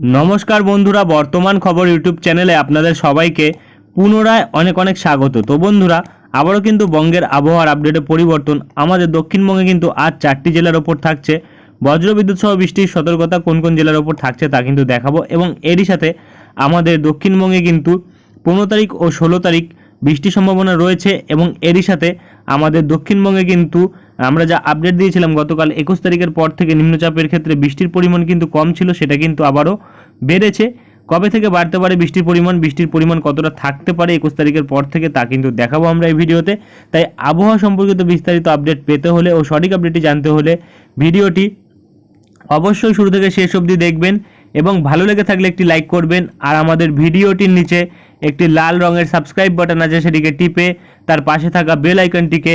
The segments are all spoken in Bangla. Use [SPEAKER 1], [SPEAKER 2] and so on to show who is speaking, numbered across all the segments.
[SPEAKER 1] নমস্কার বন্ধুরা, বর্তমান খবর ইউটিউব চ্যানেলে আপনাদের সবাইকে পুনরায় অনেক অনেক স্বাগত। তো বন্ধুরা, আবারও কিন্তু বঙ্গের আবহাওয়ার আপডেটে পরিবর্তন। আমাদের দক্ষিণবঙ্গে কিন্তু আজ চারটি জেলার ওপর থাকছে। বজ্রবিদ্যুৎ সহ বৃষ্টির সতর্কতা কোন কোন জেলার ওপর থাকছে তা কিন্তু দেখাবো এবং এরই সাথে আমাদের দক্ষিণবঙ্গে কিন্তু পনেরো তারিখ ও ষোলো তারিখ বৃষ্টির সম্ভাবনা রয়েছে এবং এরই সাথে আমাদের দক্ষিণবঙ্গে কিন্তু আমরা যা আপডেট দিয়েছিলাম গতকাল একুশ তারিখের পর থেকে নিম্নচাপের ক্ষেত্রে বৃষ্টির পরিমাণ কিন্তু কম ছিল, সেটা কিন্তু আবারও বেড়েছে। কবে থেকে বাড়তে পারে বৃষ্টির পরিমাণ বৃষ্টির পরিমাণ কতটা থাকতে পারে একুশ তারিখের পর থেকে তা কিন্তু দেখাবো আমরা এই ভিডিওতে। তাই আবহাওয়া সম্পর্কিত বিস্তারিত আপডেট পেতে হলে ও সঠিক আপডেটটি জানতে হলে ভিডিওটি অবশ্যই শুরু থেকে শেষ অবধি দেখবেন এবং ভালো লেগে থাকলে একটি লাইক করবেন আর আমাদের ভিডিওটির নিচে একটি লাল রঙের সাবস্ক্রাইব বাটন আছে, সেটিকে টিপে তার পাশে থাকা বেল আইকনটিকে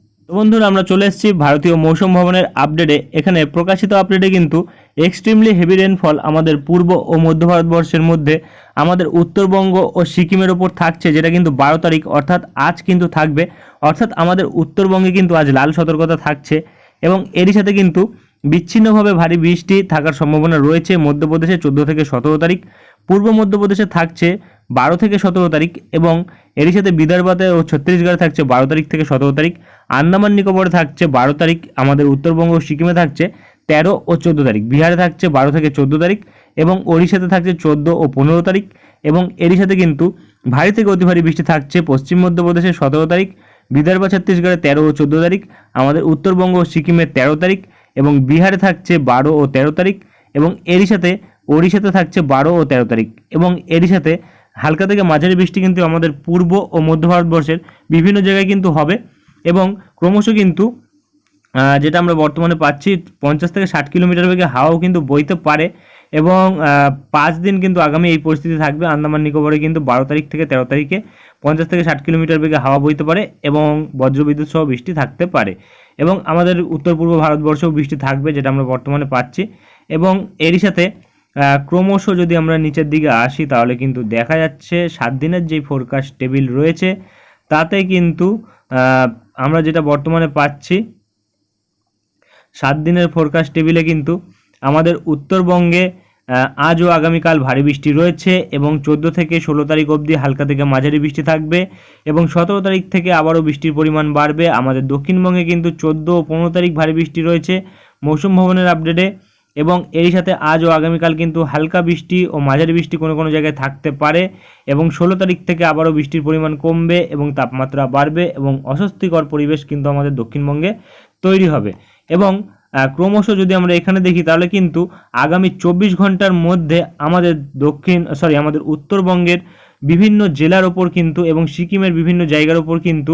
[SPEAKER 1] বন্ধুরা, আমরা চলে এসেছি ভারতীয় মৌসুম ভবনের আপডেটে। এখানে প্রকাশিত আপডেটে কিন্তু এক্সট্রিমলি হেভি রেনফল আমাদের পূর্ব ও মধ্য ভারতবর্ষের মধ্যে, আমাদের উত্তরবঙ্গ ও সিকিমের ওপর থাকছে, যেটা কিন্তু বারো তারিখ, অর্থাৎ আজ কিন্তু থাকবে। অর্থাৎ আমাদের উত্তরবঙ্গে কিন্তু আজ লাল সতর্কতা থাকছে এবং এরই সাথে কিন্তু বিচ্ছিন্নভাবে ভারী বৃষ্টি থাকার সম্ভাবনা রয়েছে মধ্যপ্রদেশে চোদ্দ থেকে সতেরো তারিখ। পূর্ব মধ্যপ্রদেশে থাকছে বারো থেকে সতেরো তারিখ এবং এরই সাথে বিদর্ভাতে ও ছত্তিশগড়ে থাকছে বারো তারিখ থেকে সতেরো তারিখ। আন্দামান নিকোবরে থাকছে বারো তারিখ, আমাদের উত্তরবঙ্গ সিকিমে থাকছে তেরো ও চোদ্দ তারিখ। বিহারে থাকছে বারো থেকে চোদ্দ তারিখ এবং ওড়িশাতে থাকছে চোদ্দ ও পনেরো তারিখ এবং এরই সাথে কিন্তু ভারী থেকে অতি ভারী বৃষ্টি থাকছে পশ্চিম মধ্যপ্রদেশে সতেরো তারিখ, বিদর্ভ ছত্তিশগড়ে তেরো ও চোদ্দ তারিখ, আমাদের উত্তরবঙ্গ ও সিকিমে তেরো তারিখ এবং বিহারে থাকছে বারো ও তেরো তারিখ এবং এরই সাথে ওড়িশাতে থাকছে বারো ও তেরো তারিখ এবং এরই সাথে হালকা থেকে মাঝারি বৃষ্টি কিন্তু আমাদের পূর্ব ও মধ্য ভারতবর্ষের বিভিন্ন জায়গায় কিন্তু হবে এবং ক্রমশ কিন্তু যেটা আমরা বর্তমানে পাচ্ছি পঞ্চাশ থেকে ষাট কিলোমিটার বেগে হাওয়াও কিন্তু বইতে পারে এবং পাঁচ দিন কিন্তু আগামী এই পরিস্থিতি থাকবে। আন্দামান নিকোবরে কিন্তু বারো তারিখ থেকে তেরো তারিখে পঞ্চাশ থেকে ষাট কিলোমিটার বেগে হাওয়া বইতে পারে এবং বজ্রবিদ্যুৎ সহ বৃষ্টি থাকতে পারে এবং আমাদের উত্তর পূর্ব ভারতবর্ষেও বৃষ্টি থাকবে যেটা আমরা বর্তমানে পাচ্ছি এবং এরই সাথে ক্রমশ যদি আমরা নিচের দিকে আসি, তাহলে কিন্তু দেখা যাচ্ছে সাত দিনের যেই ফোরকাস্ট টেবিল রয়েছে, তাতে কিন্তু আমরা যেটা বর্তমানে পাচ্ছি, সাত দিনের ফোরকাস্ট টেবিলে কিন্তু আমাদের উত্তরবঙ্গে আজ ও আগামীকাল ভারী বৃষ্টি রয়েছে এবং চোদ্দ থেকে ষোলো তারিখ অবধি হালকা থেকে মাঝারি বৃষ্টি থাকবে এবং সতেরো তারিখ থেকে আবারও বৃষ্টির পরিমাণ বাড়বে। আমাদের দক্ষিণবঙ্গে কিন্তু চোদ্দ ও পনেরো তারিখ ভারী বৃষ্টি রয়েছে। মৌসুম ভবনের আপডেটে এবং এর সাথে আজ ও আগামীকাল কিন্তু হালকা বৃষ্টি ও মাঝারি বৃষ্টি কোনো কোনো জায়গায় থাকতে পারে এবং ষোলো তারিখ থেকে আবারও বৃষ্টির পরিমাণ কমবে এবং তাপমাত্রা বাড়বে এবং অস্বস্তিকর পরিবেশ কিন্তু আমাদের দক্ষিণবঙ্গে তৈরি হবে। এবং ক্রমশ যদি আমরা এখানে দেখি তাহলে কিন্তু আগামী চব্বিশ ঘণ্টার মধ্যে আমাদের দক্ষিণ সরি আমাদের উত্তরবঙ্গের বিভিন্ন জেলার ওপর কিন্তু এবং সিকিমের বিভিন্ন জায়গার ওপর কিন্তু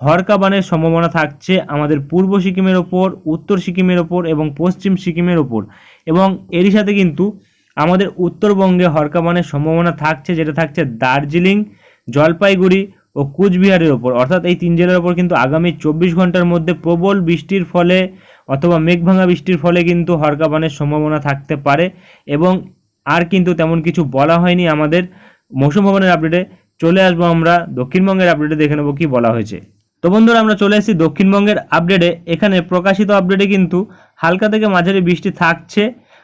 [SPEAKER 1] হরকাবানের সম্ভাবনা থাকছে আমাদের পূর্ব সিকিমের ওপর, উত্তর সিকিমের ওপর এবং পশ্চিম সিকিমের ওপর। এবং এরই সাথে কিন্তু আমাদের উত্তরবঙ্গে হরকাবানের সম্ভাবনা থাকছে, যেটা থাকছে দার্জিলিং, জলপাইগুড়ি ও কুচবিহারের ওপর। অর্থাৎ এই তিন জেলার ওপর কিন্তু আগামী চব্বিশ ঘণ্টার মধ্যে প্রবল বৃষ্টির ফলে অথবা মেঘভাঙা বৃষ্টির ফলে কিন্তু হরকাবানের সম্ভাবনা থাকতে পারে এবং আর কিন্তু তেমন কিছু বলা হয়নি আমাদের। মৌসুম ভবনের আপডেটে চলে আসব আমরা। দক্ষিণবঙ্গের আপডেটে দেখে নেব কি বলা হয়েছে। তো বন্ধুরা, আমরা চলে এসেছি দক্ষিণবঙ্গের আপডেটে এখানে প্রকাশিত আপডেটে কিন্তু হালকা থেকে মাঝারি বৃষ্টি থাকছে।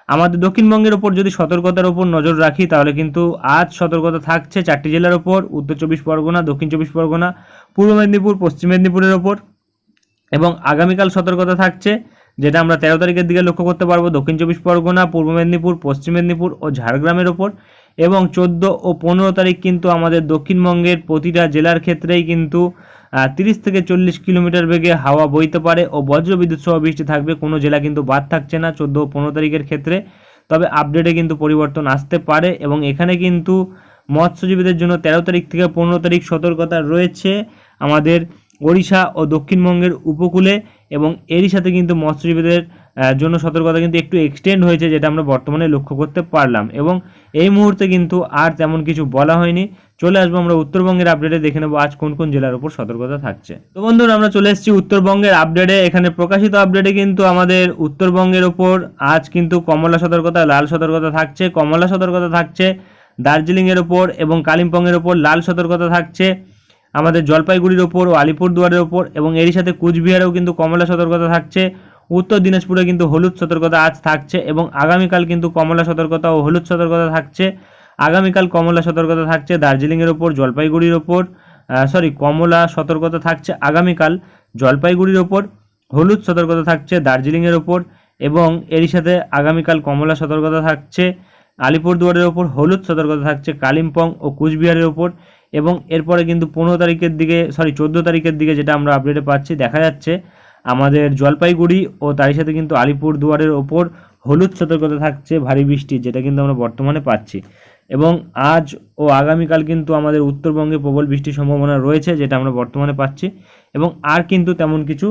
[SPEAKER 1] আমাদের দক্ষিণবঙ্গের ওপর যদি সতর্কতার ওপর নজর রাখি, তাহলে কিন্তু আজ সতর্কতা থাকছে চারটি জেলার ওপর উত্তর চব্বিশ পরগনা, দক্ষিণ চব্বিশ পরগনা, পূর্ব মেদিনীপুর, পশ্চিম মেদিনীপুরের ওপর এবং আগামীকাল সতর্কতা থাকছে, যেটা আমরা তেরো তারিখের দিকে লক্ষ্য করতে পারব, দক্ষিণ চব্বিশ পরগনা, পূর্ব মেদিনীপুর, পশ্চিম মেদিনীপুর ও ঝাড়গ্রামের ওপর এবং চোদ্দ ও পনেরো তারিখ কিন্তু আমাদের দক্ষিণবঙ্গের প্রতিটা জেলার ক্ষেত্রেই কিন্তু তিরিশ থেকে চল্লিশ কিলোমিটার বেগে হাওয়া বইতে পারে ও বজ্রবিদ্যুৎ সহ বৃষ্টি থাকবে। কোনো জেলা কিন্তু বাদ থাকছে না, চোদ্দ পনেরো তারিখের ক্ষেত্রে। তবে আপডেটে কিন্তু পরিবর্তন আসতে পারে এবং এখানে কিন্তু মৎস্যজীবীদের জন্য তেরো তারিখ থেকে পনেরো তারিখ সতর্কতা রয়েছে। আমাদের ওড়িশা ও দক্ষিণবঙ্গের উপকূলে এবং এরই সাথে কিন্তু মৎস্যজীবীদের জন্য সতর্কতা কিন্তু একটু এক্সটেন্ড হয়েছে যেটা আমরা বর্তমানে লক্ষ্য করতে পারলাম। এবং এই মুহূর্তে কিন্তু আর তেমন কিছু বলা হয়নি। চলে আসব আমরা উত্তরবঙ্গের আপডেটে দেখে নেব আজ কোন কোন জেলার উপর সতর্কতা থাকছে। তো বন্ধুরা, আমরা চলে এসেছি উত্তরবঙ্গের আপডেটে এখানে প্রকাশিত আপডেটে কিন্তু আমাদের উত্তরবঙ্গের ওপর আজ কিন্তু কমলা সতর্কতা, লাল সতর্কতা থাকছে, কমলা সতর্কতা থাকছে, দার্জিলিংয়ের ওপর এবং কালিম্পংয়ের ওপর লাল সতর্কতা থাকছে। আমাদের জলপাইগুড়ির ওপর ও আলিপুরদুয়ারের ওপর এবং এরই সাথে কুচবিহারেও কিন্তু কমলা সতর্কতা থাকছে। উত্তর দিনাজপুরে কিন্তু হলুদ সতর্কতা আজ থাকছে এবং আগামীকাল কিন্তু কমলা সতর্কতা ও হলুদ সতর্কতা থাকছে। আগামীকাল কমলা সতর্কতা থাকছে দার্জিলিংয়ের ওপর, জলপাইগুড়ির ওপর সরি কমলা সতর্কতা থাকছে আগামীকাল জলপাইগুড়ির ওপর, হলুদ সতর্কতা থাকছে দার্জিলিংয়ের ওপর এবং এরই সাথে আগামীকাল কমলা সতর্কতা থাকছে। আলিপুরদুয়ারের ওপর, হলুদ সতর্কতা থাকছে কালিম্পং ও কুচবিহারের ওপর। এবং এরপরে কিন্তু পনেরো তারিখের দিকে সরি চোদ্দ তারিখের দিকে যেটা আমরা আপডেটে পাচ্ছি, দেখা যাচ্ছে আমাদের জলপাইগুড়ি ও তারই সাথে কিন্তু আলিপুরদুয়ারের ওপর হলুদ সতর্কতা থাকছে, ভারী বৃষ্টি যেটা কিন্তু আমরা বর্তমানে পাচ্ছি। এবং আজ ও আগামীকাল কিন্তু আমাদের উত্তরবঙ্গে প্রবল বৃষ্টির সম্ভাবনা রয়েছে যেটা আমরা বর্তমানে পাচ্ছি। এবং আর কিন্তু তেমন কিছু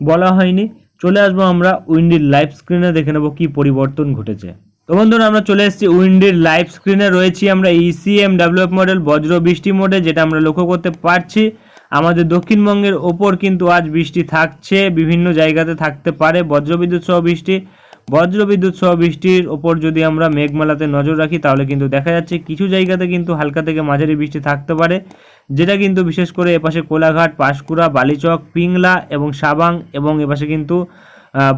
[SPEAKER 1] বলা হয়নি। চলে আসব আমরা উইন্ডির লাইভ স্ক্রিনে, দেখে নেব কী পরিবর্তন ঘটেছে। তো বন্ধুরা, আমরা চলে এসেছি উইন্ডির লাইভ স্ক্রিনে। রয়েছি আমরা ইসিএম ডেভেলপ মডেল বজ্র বৃষ্টি মোডে যেটা আমরা লক্ষ্য করতে পারছি। আমাদের দক্ষিণবঙ্গের ওপর কিন্তু আজ বৃষ্টি থাকছে, বিভিন্ন জায়গাতে থাকতে পারে বজ্রবিদ্যুৎ সহ বৃষ্টি। বজ্রবিদ্যুৎ সহ বৃষ্টির ওপর যদি আমরা মেঘমালাতে নজর রাখি, তাহলে কিন্তু দেখা যাচ্ছে কিছু জায়গাতে কিন্তু হালকা থেকে মাঝারি বৃষ্টি থাকতে পারে, যেটা কিন্তু বিশেষ করে এপাশে কোলাঘাট, পাঁশকুড়া, বালিচক, পিংলা এবং সাবাং এবং এপাশে কিন্তু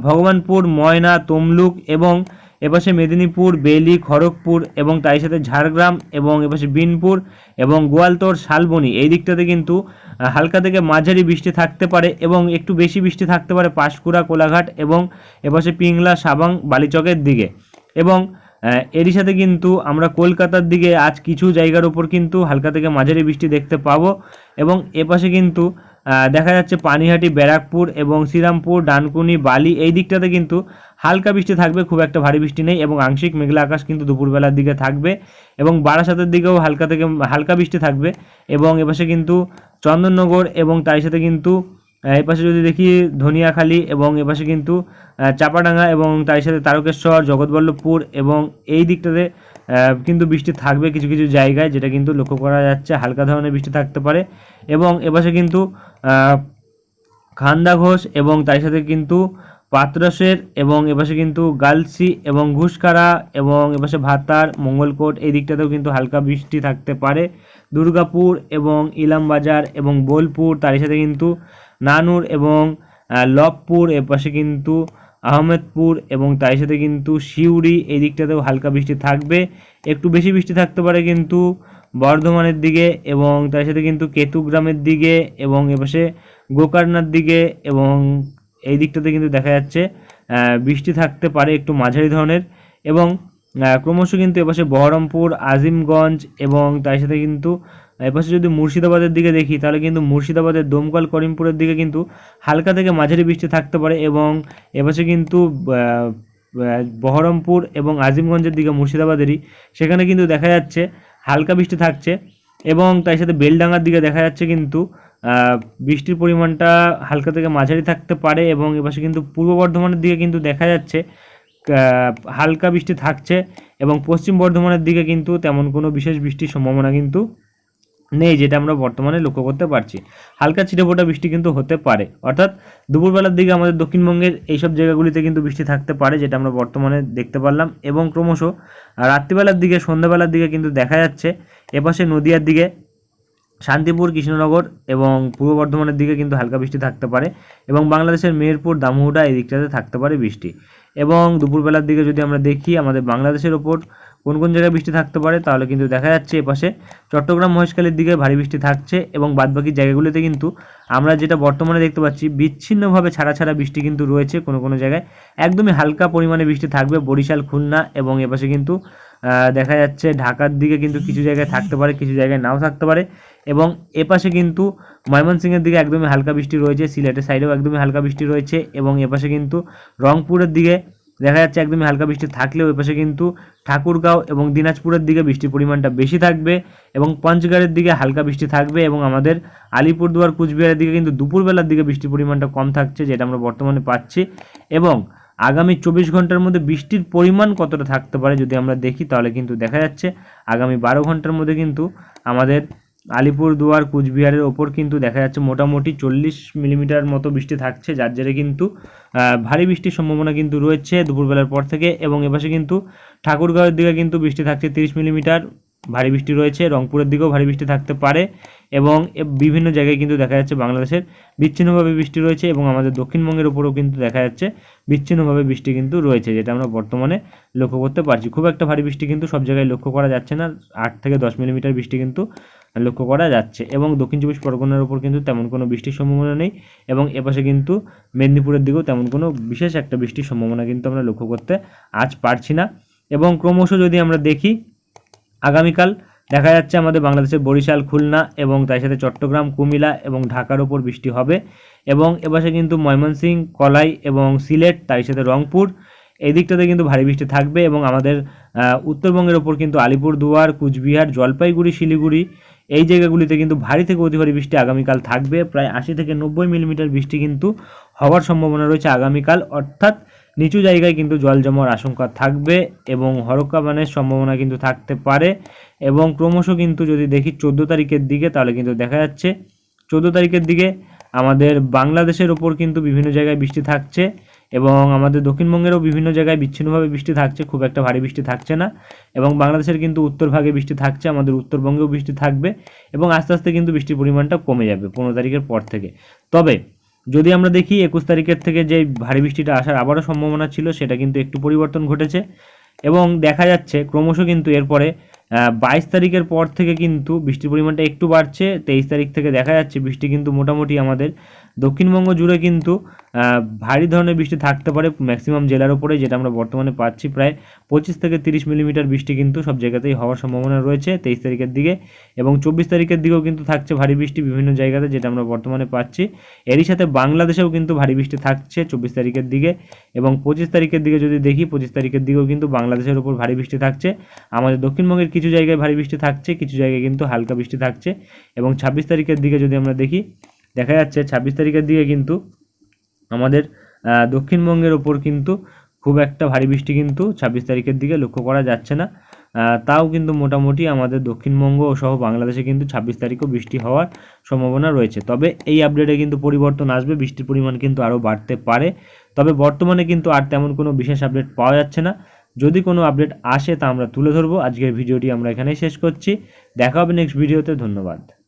[SPEAKER 1] ভগবানপুর, ময়না, তমলুক এবং এপাশে মেদিনীপুর বেলি খড়গপুর এবং তাই সাথে ঝাড়গ্রাম এবং এপাশে বিনপুর এবং গোয়ালতোড় শালবনি। এই দিকটাতে কিন্তু হালকা থেকে মাঝারি বৃষ্টি থাকতে পারে এবং একটু বেশি বৃষ্টি থাকতে পারে পাঁশকুড়া, কোলাঘাট এবং এপাশে পিংলা, সাবাং, বালিচকের দিকে। এবং এরই সাথে কিন্তু আমরা কলকাতার দিকে আজ কিছু জায়গার উপর কিন্তু হালকা থেকে মাঝারি বৃষ্টি দেখতে পাবো এবং এপাশে কিন্তু দেখা যাচ্ছে পানিহাটি, ব্যারাকপুর এবং শ্রীরামপুর, ডানকুনি, বালি। এই দিকটাতে কিন্তু হালকা বৃষ্টি থাকবে, খুব একটা ভারী বৃষ্টি নেই এবং আংশিক মেঘলা আকাশ কিন্তু দুপুরবেলার দিকে থাকবে এবং বারাসাতের দিকেও হালকা থেকে হালকা বৃষ্টি থাকবে এবং এপাশে কিন্তু চন্দননগর এবং তার সাথে কিন্তু এপাশে যদি দেখি ধনিয়াখালী এবং এপাশে কিন্তু চাপাডাঙ্গা এবং তার সাথে তারকেশ্বর, জগৎবল্লভপুর এবং এই দিকটাতে কিন্তু বৃষ্টি থাকবে কিছু কিছু জায়গায় যেটা কিন্তু লক্ষ্য করা যাচ্ছে হালকা ধরনের বৃষ্টি থাকতে পারে এবং এপাশে কিন্তু খান্দা ঘোষ এবং তার সাথে কিন্তু পাত্রসের এবং এপাশে কিন্তু গালসি এবং ঘুষকারা এবং এপাশে ভাতার, মঙ্গলকোট, এই দিকটাতেও কিন্তু হালকা বৃষ্টি থাকতে পারে। দুর্গাপুর এবং ইলামবাজার এবং বোলপুর তার সাথে কিন্তু নানুর এবং লবপুর, এপাশে কিন্তু আহমেদপুর এবং তার সাথে কিন্তু সিউড়ি, এই দিকটাতেও হালকা বৃষ্টি থাকবে। একটু বেশি বৃষ্টি থাকতে পারে কিন্তু বর্ধমানের দিকে এবং তার সাথে কিন্তু কেতুগ্রামের দিকে এবং এপাশে গোকর্ণার দিকে এবং এই দিকটাতে কিন্তু দেখা যাচ্ছে বৃষ্টি থাকতে পারে একটু মাঝারি ধরনের এবং ক্রমশ কিন্তু এপাশে বহরমপুর, আজিমগঞ্জ এবং তার সাথে কিন্তু, এপাশে যদি মুর্শিদাবাদের দিকে দেখি, তাহলে কিন্তু মুর্শিদাবাদের দমকল করিমপুরের দিকে কিন্তু হালকা থেকে মাঝারি বৃষ্টি থাকতে পারে এবং এপাশে কিন্তু বহরমপুর এবং আজিমগঞ্জের দিকে মুর্শিদাবাদেরই, সেখানে কিন্তু দেখা যাচ্ছে হালকা বৃষ্টি থাকছে এবং তার সাথে বেলডাঙ্গার দিকে দেখা যাচ্ছে কিন্তু বৃষ্টির পরিমাণটা হালকা থেকে মাঝারি থাকতে পারে এবং এপাশে কিন্তু পূর্ব বর্ধমানের দিকে কিন্তু দেখা যাচ্ছে হালকা বৃষ্টি থাকছে এবং পশ্চিম বর্ধমানের দিকে কিন্তু তেমন কোনো বিশেষ বৃষ্টির সম্ভাবনা কিন্তু নেই যেটা আমরা বর্তমানে লক্ষ্য করতে পারছি। হালকা ছিটেফোঁটা বৃষ্টি কিন্তু হতে পারে। অর্থাৎ দুপুরবেলার দিকে আমাদের দক্ষিণবঙ্গের এইসব জায়গাগুলিতে কিন্তু বৃষ্টি থাকতে পারে যেটা আমরা বর্তমানে দেখতে পারলাম এবং ক্রমশ রাত্রিবেলার দিকে, সন্ধ্যাবেলার দিকে কিন্তু দেখা যাচ্ছে, এপাশে নদিয়ার দিকে শান্তিপুর, কৃষ্ণনগর এবং পূর্ব বর্ধমানের দিকে কিন্তু হালকা বৃষ্টি থাকতে পারে এবং বাংলাদেশের মেহেরপুর, দামুহুডা এই দিকটাতে থাকতে পারে বৃষ্টি। এবং দুপুরবেলার দিকে যদি আমরা দেখি আমাদের বাংলাদেশের ওপর কোন কোন জায়গায় বৃষ্টি থাকতে পারে, তাহলে কিন্তু দেখা যাচ্ছে এপাশে চট্টগ্রাম, মহেশখালীর দিকে ভারী বৃষ্টি থাকছে এবং বাদবাকি জায়গাগুলিতে কিন্তু আমরা যেটা বর্তমানে দেখতে পাচ্ছি, বিচ্ছিন্নভাবে ছাড়া ছাড়া বৃষ্টি কিন্তু রয়েছে কোনো কোনো জায়গায়। একদমই হালকা পরিমাণে বৃষ্টি থাকবে বরিশাল, খুলনা এবং এপাশে কিন্তু দেখা যাচ্ছে ঢাকার দিকে কিন্তু কিছু জায়গায় থাকতে পারে, কিছু জায়গায় নাও থাকতে পারে। এবং এপাশে কিন্তু ময়মনসিংহের দিকে একদমই হালকা বৃষ্টি রয়েছে, সিলেটের সাইডেও একদমই হালকা বৃষ্টি রয়েছে এবং এপাশে কিন্তু রংপুরের দিকে দেখা যাচ্ছে একদমই হালকা বৃষ্টি থাকলেও এপাশে কিন্তু ঠাকুরগাঁও এবং দিনাজপুরের দিকে বৃষ্টির পরিমাণটা বেশি থাকবে এবং পঞ্চগড়ের দিকে হালকা বৃষ্টি থাকবে এবং আমাদের আলিপুরদুয়ার, কুচবিহারের দিকে কিন্তু দুপুরবেলার দিকে বৃষ্টির পরিমাণটা কম থাকছে যেটা আমরা বর্তমানে পাচ্ছি এবং আগামী চব্বিশ ঘণ্টার মধ্যে বৃষ্টির পরিমাণ কতটা থাকতে পারে যদি আমরা দেখি তাহলে কিন্তু দেখা যাচ্ছে আগামী বারো ঘণ্টার মধ্যে কিন্তু আমাদের আলিপুরদুয়ার, কুচবিহারের ওপর কিন্তু দেখা যাচ্ছে মোটামুটি চল্লিশ মিলিমিটার মতো বৃষ্টি থাকছে, যার জেরে কিন্তু ভারী বৃষ্টির সম্ভাবনা কিন্তু রয়েছে দুপুরবেলার পর থেকে এবং এপাশে কিন্তু ঠাকুরগাঁওয়ের দিকে কিন্তু বৃষ্টি থাকছে তিরিশ মিলিমিটার, ভারী বৃষ্টি রয়েছে, রংপুরের দিকেও ভারী বৃষ্টি থাকতে পারে এবং বিভিন্ন জায়গায় কিন্তু দেখা যাচ্ছে বাংলাদেশের বিচ্ছিন্নভাবে বৃষ্টি রয়েছে এবং আমাদের দক্ষিণবঙ্গের উপরেও কিন্তু দেখা যাচ্ছে বিচ্ছিন্নভাবে বৃষ্টি কিন্তু রয়েছে, যেটা আমরা বর্তমানে লক্ষ্য করতে পারছি। খুব একটা ভারী বৃষ্টি কিন্তু সব জায়গায় লক্ষ্য করা যাচ্ছে না, আট থেকে দশ মিলিমিটার বৃষ্টি কিন্তু লক্ষ্য করা যাচ্ছে। এবং দক্ষিণ চব্বিশ পরগনার উপর কিন্তু তেমন কোনো বৃষ্টির সম্ভাবনা নেই এবং এপাশে কিন্তু মেদিনীপুরের দিকেও তেমন কোনো বিশেষ একটা বৃষ্টির সম্ভাবনা কিন্তু আমরা লক্ষ্য করতে আজ পারছি না। এবং ক্রমশ যদি আমরা দেখি, আগামীকাল দেখা যাচ্ছে আমাদের বাংলাদেশের বরিশাল, খুলনা এবং তার সাথে চট্টগ্রাম কুমিলা এবং ঢাকার ওপর বৃষ্টি হবে। এবং এপাশে কিন্তু ময়মনসিংহ কলাই এবং সিলেট, তার সাথে রংপুর, এই দিকটাতে কিন্তু ভারী বৃষ্টি থাকবে এবং আমাদের উত্তরবঙ্গের ওপর কিন্তু আলিপুরদুয়ার, কুচবিহার, জলপাইগুড়ি, শিলিগুড়ি এই জায়গাগুলিতে কিন্তু ভারী থেকে অতি ভারী বৃষ্টি আগামীকাল থাকবে। প্রায় আশি থেকে নব্বই মিলিমিটার বৃষ্টি কিন্তু হওয়ার সম্ভাবনা রয়েছে আগামীকাল। অর্থাৎ নিচু জায়গায় কিন্তু জল জমার আশঙ্কা থাকবে এবং হরকাবানের সম্ভাবনা কিন্তু থাকতে পারে এবং ক্রমশ কিন্তু যদি দেখি চোদ্দ তারিখের দিকে তাহলে কিন্তু দেখা যাচ্ছে। চোদ্দ তারিখের দিকে আমাদের বাংলাদেশের ওপর কিন্তু বিভিন্ন জায়গায় বৃষ্টি থাকছে। এবং আমাদের দক্ষিণবঙ্গেরও বিভিন্ন জায়গায় বিচ্ছিন্নভাবে বৃষ্টি থাকছে, খুব একটা ভারী বৃষ্টি থাকছে না। এবং বাংলাদেশের কিন্তু উত্তর ভাগে বৃষ্টি থাকছে, আমাদের উত্তরবঙ্গেও বৃষ্টি থাকবে এবং আস্তে আস্তে কিন্তু বৃষ্টির পরিমাণটা কমে যাবে পনেরো তারিখের পর থেকে। তবে যদি আমরা দেখি একুশ তারিখের থেকে যে ভারী বৃষ্টিটা আসার আবারও সম্ভাবনা ছিল, সেটা কিন্তু একটু পরিবর্তন ঘটেছে। এবং দেখা যাচ্ছে ক্রমশ কিন্তু এরপরে বাইশ তারিখের পর থেকে কিন্তু বৃষ্টির পরিমাণটা একটু বাড়ছে, তেইশ তারিখ থেকে দেখা যাচ্ছে বৃষ্টি কিন্তু মোটামুটি আমাদের দক্ষিণবঙ্গ জুড়ে কিন্তু ভারী ধরনের বৃষ্টি থাকতে পারে ম্যাক্সিমাম জেলার উপরে, যেটা আমরা বর্তমানে পাচ্ছি প্রায় পঁচিশ থেকে তিরিশ মিলিমিটার বৃষ্টি কিন্তু সব জায়গাতেই হওয়ার সম্ভাবনা রয়েছে তেইশ তারিখের দিকে। এবং চব্বিশ তারিখের দিকেও কিন্তু থাকছে ভারী বৃষ্টি বিভিন্ন জায়গাতে, যেটা আমরা বর্তমানে পাচ্ছি। এরই সাথে বাংলাদেশেও কিন্তু ভারী বৃষ্টি থাকছে চব্বিশ তারিখের দিকে। এবং পঁচিশ তারিখের দিকে যদি দেখি, পঁচিশ তারিখের দিকেও কিন্তু বাংলাদেশের উপর ভারী বৃষ্টি থাকছে। আমাদের দক্ষিণবঙ্গের কিছু জায়গায় ভারী বৃষ্টি থাকছে, কিছু জায়গায় কিন্তু হালকা বৃষ্টি থাকছে। এবং ছাব্বিশ তারিখের দিকে যদি আমরা দেখি দেখা যাচ্ছে ছাব্বিশ তারিখের দিকে কিন্তু আমাদের দক্ষিণবঙ্গের ওপর কিন্তু খুব একটা ভারী বৃষ্টি কিন্তু ছাব্বিশ তারিখের দিকে লক্ষ্য করা যাচ্ছে না। তাও কিন্তু মোটামুটি আমাদের দক্ষিণবঙ্গ সহ বাংলাদেশে কিন্তু ছাব্বিশ তারিখও বৃষ্টি হওয়ার সম্ভাবনা রয়েছে। তবে এই আপডেটে কিন্তু পরিবর্তন আসবে, বৃষ্টির পরিমাণ কিন্তু আরও বাড়তে পারে। তবে বর্তমানে কিন্তু আর তেমন কোনো বিশেষ আপডেট পাওয়া যাচ্ছে না। যদি কোনো আপডেট আসে তা আমরা তুলে ধরবো। আজকের ভিডিওটি আমরা এখানেই শেষ করছি। দেখা হবে নেক্সট ভিডিওতে ধন্যবাদ।